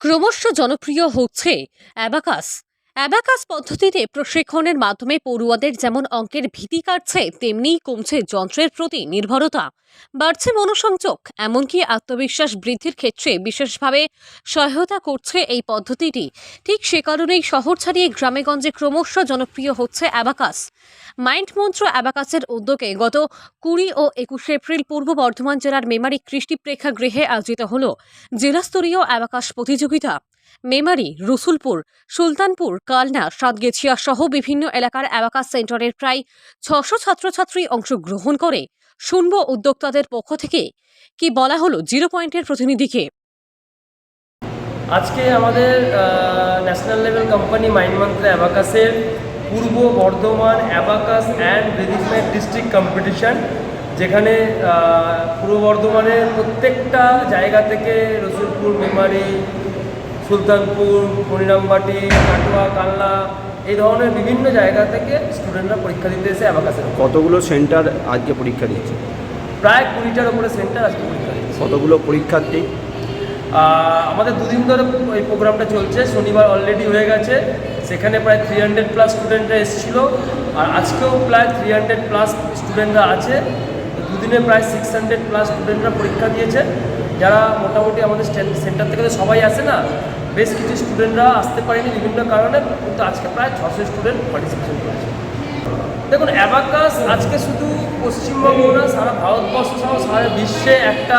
ক্রমশ জনপ্রিয় হচ্ছে অ্যাবাকাস। অ্যাবাকাস পদ্ধতিতে প্রশিক্ষণের মাধ্যমে পড়ুয়াদের যেমন অঙ্কের ভীতি কাটছে তেমনিই কমছে যন্ত্রের প্রতি নির্ভরতা। বাড়ছে মনোসংযোগ, এমনকি আত্মবিশ্বাস বৃদ্ধির ক্ষেত্রে বিশেষভাবে সহায়তা করছে এই পদ্ধতিটি। ঠিক সে কারণেই শহর ছাড়িয়ে গ্রামেগঞ্জে ক্রমশ জনপ্রিয় হচ্ছে অ্যাবাকাস। মাইন্ড মন্ত্র অ্যাবাকাসের উদ্যোগে গত কুড়ি ও একুশে এপ্রিল পূর্ব বর্ধমান জেলার মেমারি কৃষ্টি প্রেক্ষাগৃহে আয়োজিত হল। জেলাস্তরীয় অ্যাবাকাস প্রতিযোগিতা। মেমারি, রসুলপুর, সুলতানপুর, কালনা, সাতগেছিয়া সহ বিভিন্ন এলাকার অ্যাবাকাস সেন্টারের প্রায় ছশো ছাত্রছাত্রী অংশগ্রহণ করে, শুনব উদ্যোক্তাদের পক্ষ থেকে কি বলা হলো জিরো পয়েন্টের প্রতিনিধিকে। আজকে আমাদের ন্যাশনাল লেভেল কোম্পানি মাইন্ডমন্ত্র অ্যাবাকাসের পূর্ব বর্ধমান অ্যাবাকাস অ্যান্ড রেজিসমেন্ট ডিস্ট্রিক্ট কম্পিটিশন যেখানে পূর্ব বর্ধমানের প্রত্যেকটা জায়গা থেকে রসুলপুর, মেমারি সুলতানপুর মনিরামবাটি কাটোয়া কালনা এই ধরনের বিভিন্ন জায়গা থেকে স্টুডেন্টরা পরীক্ষা দিতে এসে অ্যাবাকাসের কতগুলো সেন্টার আজকে পরীক্ষা দিচ্ছে প্রায় কুড়িটার উপরে সেন্টার আজকে পরীক্ষা দিচ্ছে কতগুলো পরীক্ষার্থী? আমাদের দুদিন ধরে এই প্রোগ্রামটা চলছে শনিবার অলরেডি হয়ে গেছে। সেখানে প্রায় থ্রি হান্ড্রেড প্লাস স্টুডেন্টরা এসেছিল আর আজকেও প্রায় থ্রি হান্ড্রেড প্লাস স্টুডেন্টরা আছে। দুদিনে প্রায় সিক্স হান্ড্রেড প্লাস স্টুডেন্টরা পরীক্ষা দিয়েছে। যারা মোটামুটি আমাদের সেন্টার থেকে তো সবাই আসে না, বেশ কিছু স্টুডেন্টরা আসতে পারেনি বিভিন্ন কারণে, কিন্তু আজকে প্রায় ছশো স্টুডেন্ট পার্টিসিপেশন করেছে। দেখুন অ্যাবাকাস আজকে শুধু পশ্চিমবঙ্গ না, সারা ভারতবর্ষ সহ সারা বিশ্বে একটা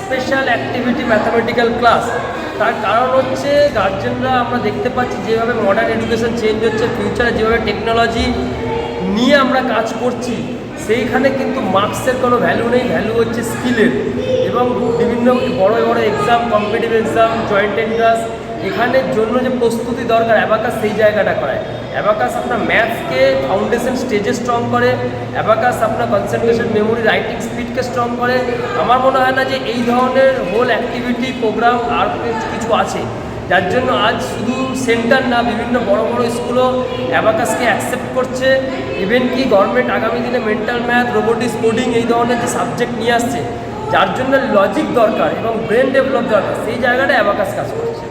স্পেশাল অ্যাক্টিভিটি ম্যাথামেটিক্যাল ক্লাস তার কারণ হচ্ছে গার্জেনরা আমরা দেখতে পাচ্ছি, যেভাবে মডার্ন এডুকেশন চেঞ্জ হচ্ছে ফিউচারে যেভাবে টেকনোলজি নিয়ে আমরা কাজ করছি সেইখানে কিন্তু মার্কসের কোনো ভ্যালু নেই। ভ্যালু হচ্ছে স্কিলের এবং বিভিন্ন বড় বড় exam competitive exam joint entrance এখানের জন্য যে প্রস্তুতি দরকার অ্যাবাকাস সেই জায়গাটা করায়। অ্যাবাকাস আপনার ম্যাথসকে ফাউন্ডেশন স্টেজে স্ট্রং করে অ্যাবাকাস আপনার কনসেন্ট্রেশন মেমোরি রাইটিং স্পিডকে স্ট্রং করে। আমার মনে হয় না যে এই ধরনের হোল অ্যাক্টিভিটি প্রোগ্রাম আর কিছু আছে। যার জন্য আজ শুধু সেন্টার না, বিভিন্ন বড় বড় স্কুলও অ্যাবাকাসকে অ্যাকসেপ্ট করছে। ইভেন কি গভর্নমেন্ট আগামী দিনে মেন্টাল ম্যাথ রোবোটিক্স কোডিং এই ধরনের যে সাবজেক্ট নিয়ে আসছে, যার জন্য লজিক দরকার এবং ব্রেন ডেভেলপ দরকার, সেই জায়গাটা অ্যাবাকাস কাজ করছে।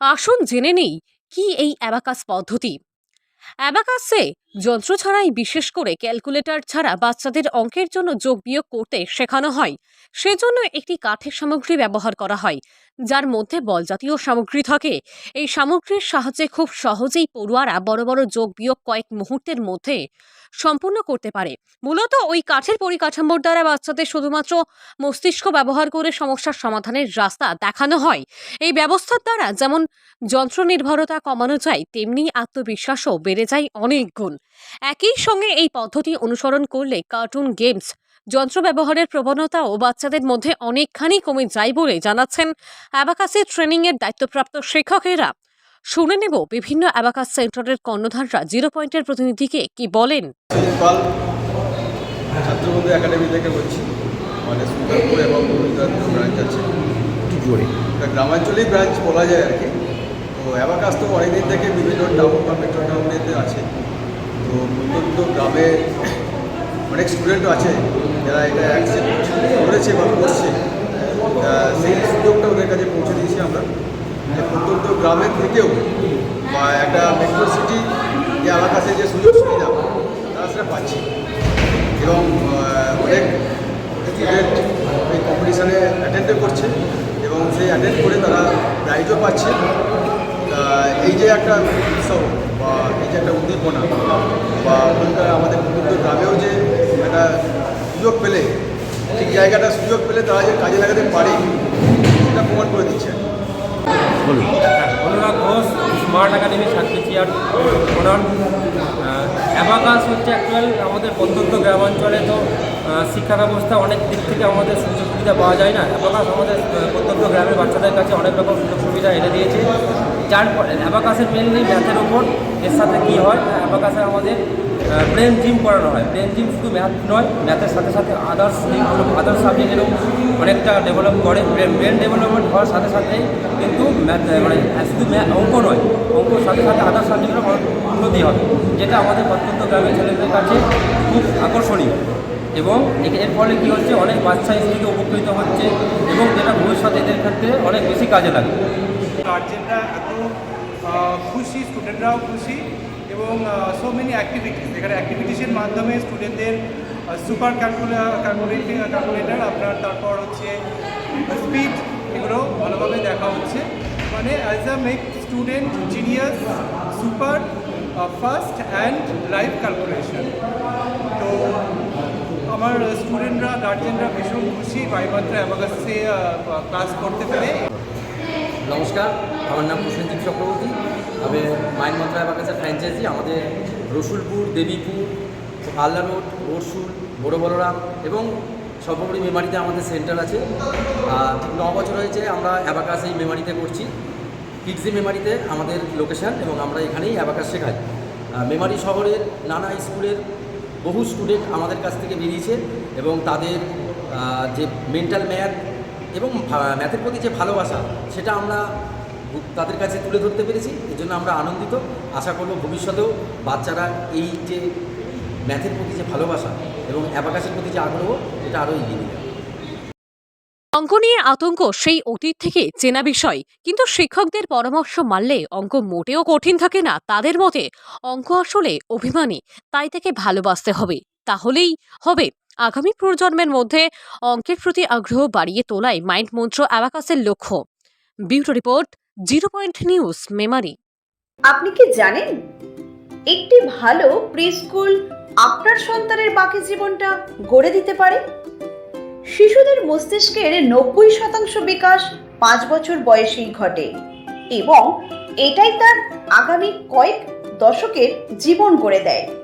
আসুন জেনে নেই কি এই অ্যাবাকাস পদ্ধতি। অ্যাবাকাসে যন্ত্র ছাড়াই বিশেষ করে ক্যালকুলেটর ছাড়া বাচ্চাদের অঙ্কের জন্য যোগ বিয়োগ করতে শেখানো হয়। সেজন্য একটি কাঠের সামগ্রী ব্যবহার করা হয়, যার মধ্যে বল জাতীয় সামগ্রী থাকে। এই সামগ্রীর সাহায্যে খুব সহজেই পড়ুয়ারা বড় বড় যোগ বিয়োগ কয়েক মুহূর্তের মধ্যে সম্পূর্ণ করতে পারে। মূলত ওই কাঠের পরিকাঠামোর দ্বারা বাচ্চাদের শুধুমাত্র মস্তিষ্ক ব্যবহার করে সমস্যার সমাধানের রাস্তা দেখানো হয়। এই ব্যবস্থার দ্বারা যেমন যন্ত্র নির্ভরতা কমানো যায়, তেমনি আত্মবিশ্বাসও বেড়ে যায় অনেক গুণ। একই সঙ্গে এই পদ্ধতি অনুসরণ করলে কার্টুন গেমস যন্ত্র ব্যবহারের প্রবণতাও বাচ্চাদের মধ্যে অনেকখানি কমে যায় বলে জানাচ্ছেন অ্যাবাকাসের ট্রেনিংয়ের দায়িত্বপ্রাপ্ত শিক্ষকেরা। শুনে নেব বিভিন্ন অ্যাবাকাস সেন্টারের কর্ণধাররা জিরো পয়েন্টের প্রতিনিধিকে কি বলেন? ছাত্রবন্ধু একাডেমি থেকে বলছি আমাদের সুন্দরপুর এবং ব্রাঞ্চ আছে। জোরে। গ্রামাঞ্চলেই ব্রাঞ্চ বলা যায় আর কি। তো অ্যাবাকাস তো অনেকদিন থেকে বিভিন্ন টাউন বা মেট্রো টাউনেতে আছে। তো প্রত্যন্ত গ্রামে অনেক স্টুডেন্টও আছে, যারা এটা অ্যাকসেপ্ট করেছে বা করছে। সেই সুযোগটা ওদের কাছে পৌঁছে দিয়েছি আমরা। যে প্রত্যন্ত গ্রামের থেকেও বা একটা মেট্রো সিটি যে অ্যাবাকাসে যে সুযোগ সুবিধা তারা সেটা পাচ্ছে। এবং অনেক স্টুডেন্ট এই কম্পিটিশানে অ্যাটেন্ডও করছে এবং সেই অ্যাটেন্ড করে তারা প্রাইজও পাচ্ছে। এই যে একটা উৎসব বা এই যে একটা উদ্দীপনা বা ওখানকার আমাদের প্রত্যেক গ্রামেও যে একটা সুযোগ পেলে ঠিক জায়গাটা সুযোগ পেলে তারা যে কাজে লাগাতে পারে সেটা প্রমাণ করে দিচ্ছে। বলুন। অনুরাগ ঘোষ স্মার্ট একাডেমি ছাত্রী চেয়ার ওনার অ্যাবাকাস হচ্ছে অ্যাকচুয়াল আমাদের প্রত্যন্ত গ্রামাঞ্চলে তো শিক্ষা ব্যবস্থা অনেক দিক থেকে আমাদের সুযোগ সুবিধা পাওয়া যায় না। অ্যাবাকাস আমাদের প্রত্যন্ত গ্রামের বাচ্চাদের কাছে অনেক রকম সুযোগ সুবিধা এনে দিয়েছে। যার ফলে অ্যাবাকাসের মেনলি ম্যাথের ওপর এর সাথে কী হয়? অ্যাবাকাসে আমাদের ব্রেন জিম করানো হয়। ব্রেন জিম শুধু ম্যাথ নয় ম্যাথের সাথে সাথে আদার্স আদার্স সাবজেক্টেরও অনেকটা ডেভেলপ করে। ব্রেন ব্রেন ডেভেলপমেন্ট হওয়ার সাথে সাথে কিন্তু ম্যাথ মানে শুধু ম্যাথ অঙ্ক নয় অঙ্কর সাথে সাথে আদার্স সাবজেক্টেরও উন্নতি হবে, যেটা আমাদের প্রত্যন্ত গ্রামের ছেলেদের কাছে খুব আকর্ষণীয়। এবং এর ফলে কী হচ্ছে, অনেক বাচ্চা থেকে উপকৃত হচ্ছে এবং যেটা ভবিষ্যতে এদের ক্ষেত্রে অনেক বেশি কাজে লাগে গার্জেনরা এত খুশি স্টুডেন্টরাও খুশি এবং সো মেনি অ্যাক্টিভিটিস এখানে অ্যাক্টিভিটিসের মাধ্যমে স্টুডেন্টদের সুপার ক্যালকুলা ক্যালকুলেটিং ক্যালকুলেটার আপনার তারপর হচ্ছে স্পিড এগুলো ভালোভাবে দেখা হচ্ছে। মানে as a make student genius super first and live calculation তো আমার স্টুডেন্টরা গার্জেনরা ভীষণ খুশি বাইমাত্র অ্যাবাকাসে ক্লাস করতে পেরে। নমস্কার, আমার নাম প্রসেনজিৎ চক্রবর্তী। আমি মাইন মন্ত্রালয় কাছে ফ্র্যাঞ্চাইজি আমাদের রসুলপুর, দেবীপুর আল্লা রোড রসুল বড় বলরাম এবং সর্বোপরি মেমারিতে আমাদের সেন্টার আছে। ন বছর হয়েছে আমরা অ্যাবাকাস এই মেমারিতে করছি। কিডজি মেমারিতে আমাদের লোকেশান এবং আমরা এখানেই অ্যাবাকাস শেখাই। মেমারি শহরের নানা স্কুলের বহু স্টুডেন্ট আমাদের কাছ থেকে বেরিয়েছে এবং তাদের যে মেন্টাল ম্যাথ এবং ম্যাথের প্রতি যে ভালোবাসা, সেটা আমরা তাদের কাছে তুলে ধরতে পেরেছি। এই জন্য আমরা আনন্দিত। আশা করব ভবিষ্যতেও বাচ্চারা এই যে ম্যাথের প্রতি যে ভালোবাসা এবং অ্যাবাকাসের প্রতি যে আগ্রহ, এটা আরও এগিয়ে নিয়ে অঙ্ক নিয়ে আতঙ্ক সেই অতীত থেকে চেনা বিষয়। কিন্তু শিক্ষকদের পরামর্শ মানলে অঙ্ক মোটেও কঠিন থাকে না। তাদের মতে, অঙ্ক আসলে অভিমানী, তাই তাকে ভালোবাসতে হবে। তাহলেই হবে। আগামী প্রজন্মের মধ্যে অঙ্কের প্রতি আগ্রহ বাড়িয়ে তোলাই মাইন্ড মন্ত্র অ্যাবাকাসের লক্ষ্য। Bureau report, zero point news, Memari. আপনি কি জানেন? একটি ভালো প্রি স্কুল আপনার সন্তানের বাকি জীবনটা গড়ে দিতে পারে? শিশুদের মস্তিষ্কের নব্বই শতাংশ বিকাশ পাঁচ বছর বয়সেই ঘটে এবং এটাই তার আগামী কয়েক দশকের জীবন গড়ে দেয়।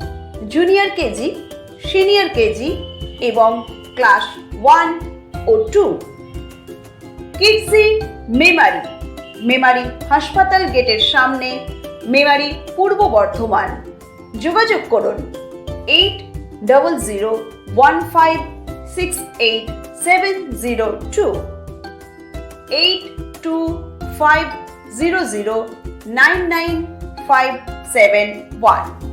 junior KG senior KG এবং ক্লাস ওয়ান ও টু কিডসি মেমারি মেমারি হাসপাতাল গেটের সামনে মেমারি পূর্ব বর্ধমান। যোগাযোগ করুন eight double zero one five six eight seven zero two eight two five zero zero nine nine five seven one